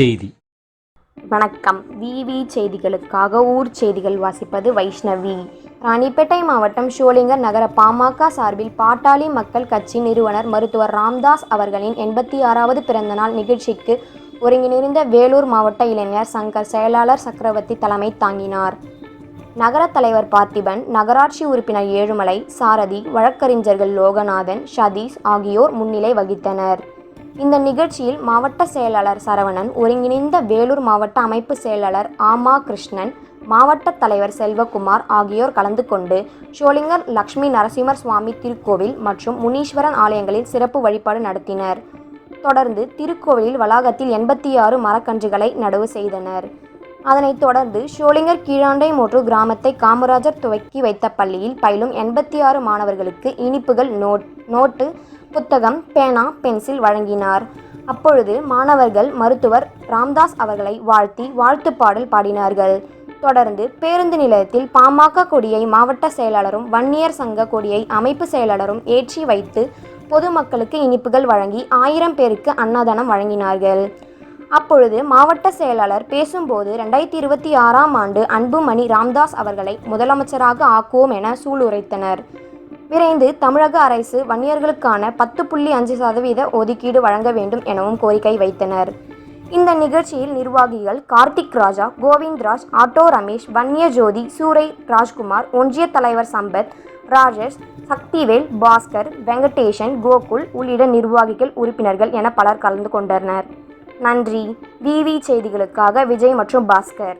செய்தி. வணக்கம். விவி செய்திகளுக்காக ஊர் செய்திகள் வாசிப்பது வைஷ்ணவி. ராணிப்பேட்டை மாவட்டம் ஷோலிங்கர் நகர பாமக சார்பில் பாட்டாளி மக்கள் கட்சி நிறுவனர் மருத்துவர் ராம்தாஸ் அவர்களின் எண்பத்தி ஆறாவது பிறந்தநாள் நிகழ்ச்சிக்கு ஒருங்கிணைந்த வேலூர் மாவட்ட இளைஞர் சங்கர் செயலாளர் சக்கரவர்த்தி தலைமை தாங்கினார். நகர தலைவர் பார்த்திபன் நகராட்சி உறுப்பினர் ஏழுமலை சாரதி வழக்கறிஞர்கள் லோகநாதன் சதீஷ் ஆகியோர் முன்னிலை வகித்தனர். இந்த நிகழ்ச்சியில் மாவட்ட செயலாளர் சரவணன் ஒருங்கிணைந்த வேலூர் மாவட்ட அமைப்பு செயலாளர் ஆமா கிருஷ்ணன் மாவட்ட தலைவர் செல்வகுமார் ஆகியோர் கலந்து கொண்டு ஷோலிங்கர் லக்ஷ்மி நரசிம்மர் சுவாமி திருக்கோவில் மற்றும் முனீஸ்வரன் ஆலயங்களில் சிறப்பு வழிபாடு நடத்தினர். தொடர்ந்து திருக்கோவிலில் வளாகத்தில் எண்பத்தி ஆறு மரக்கன்றுகளை நடவு செய்தனர். அதனைத் தொடர்ந்து ஷோலிங்கர் கீழாண்டை மோற்று கிராமத்தை காமராஜர் துவக்கி வைத்த பள்ளியில் பயிலும் எண்பத்தி ஆறு மாணவர்களுக்கு இனிப்புகள் நோட் நோட்டு புத்தகம் பேனா பென்சில் வழங்கினார். அப்பொழுது மாணவர்கள் மருத்துவர் ராம்தாஸ் அவர்களை வாழ்த்தி வாழ்த்து பாடல் பாடினார்கள். தொடர்ந்து பேருந்து நிலையத்தில் பாமக கொடியை மாவட்ட செயலாளரும் வன்னியர் சங்க கொடியை அமைப்பு செயலாளரும் ஏற்றி வைத்து பொதுமக்களுக்கு இனிப்புகள் வழங்கி ஆயிரம் பேருக்கு அன்னதானம் வழங்கினார்கள். அப்பொழுது மாவட்ட செயலாளர் பேசும்போது ரெண்டாயிரத்தி இருபத்தி ஆறாம் ஆண்டு அன்புமணி ராம்தாஸ் அவர்களை முதலமைச்சராக ஆக்குவோம் என சூளுரைத்தனர். விரைந்து தமிழக அரசு வன்னியர்களுக்கான பத்து புள்ளி அஞ்சு சதவீத ஒதுக்கீடு வழங்க வேண்டும் எனவும் கோரிக்கை வைத்தனர். இந்த நிகழ்ச்சியில் நிர்வாகிகள் கார்த்திக் ராஜா கோவிந்த்ராஜ் ஆட்டோ ரமேஷ் வன்னிய ஜோதி சூரை ராஜ்குமார் ஒன்றிய தலைவர் சம்பத் ராஜேஷ் சக்திவேல் பாஸ்கர் வெங்கடேஷன் கோகுல் உள்ளிட்ட நிர்வாகிகள் உறுப்பினர்கள் என பலர் கலந்து கொண்டனர். நன்றி. விவி செய்திகளுக்காக விஜய் மற்றும் பாஸ்கர்.